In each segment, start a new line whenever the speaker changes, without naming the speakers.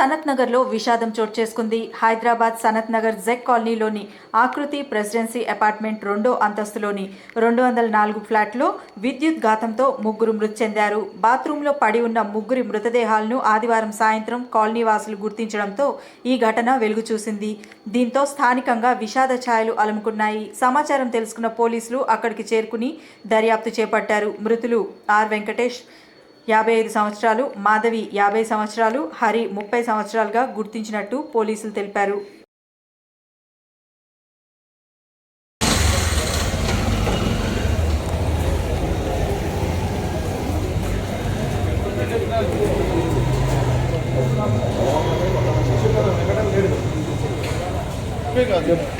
సనత్ నగర్లో విషాదం చోటు చేసుకుంది. హైదరాబాద్ సనత్ నగర్ జెక్ కాలనీలోని ఆకృతి ప్రెసిడెన్సీ అపార్ట్మెంట్ రెండో అంతస్తులోని రెండు వందల నాలుగు ఫ్లాట్లో విద్యుత్ ఘాతంతో ముగ్గురు మృతి చెందారు. బాత్రూంలో పడి ఉన్న ముగ్గురి మృతదేహాలను ఆదివారం సాయంత్రం కాలనీ వాసులు గుర్తించడంతో ఈ ఘటన వెలుగు చూసింది. దీంతో స్థానికంగా విషాద ఛాయలు అలుముకున్నాయి. సమాచారం తెలుసుకున్న పోలీసులు అక్కడికి చేరుకుని దర్యాప్తు చేపట్టారు. మృతులు ఆర్ వెంకటేష్ యాభై ఐదు సంవత్సరాలు మాధవి యాభై సంవత్సరాలు హరి ముప్పై సంవత్సరాలుగా గుర్తించినట్టు పోలీసులు తెలిపారు.
అవురా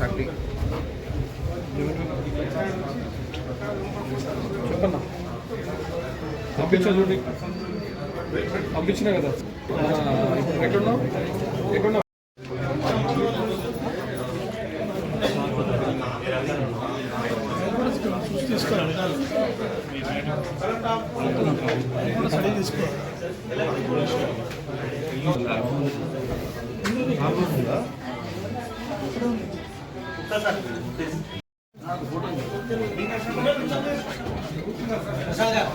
థర్టీ.
చెప్పన్నా? పంపించా. చూడండి పంపించినా కదా. ఎక్కడున్నావు? ఎక్కడున్నావు?
ప్రసాద్ గారు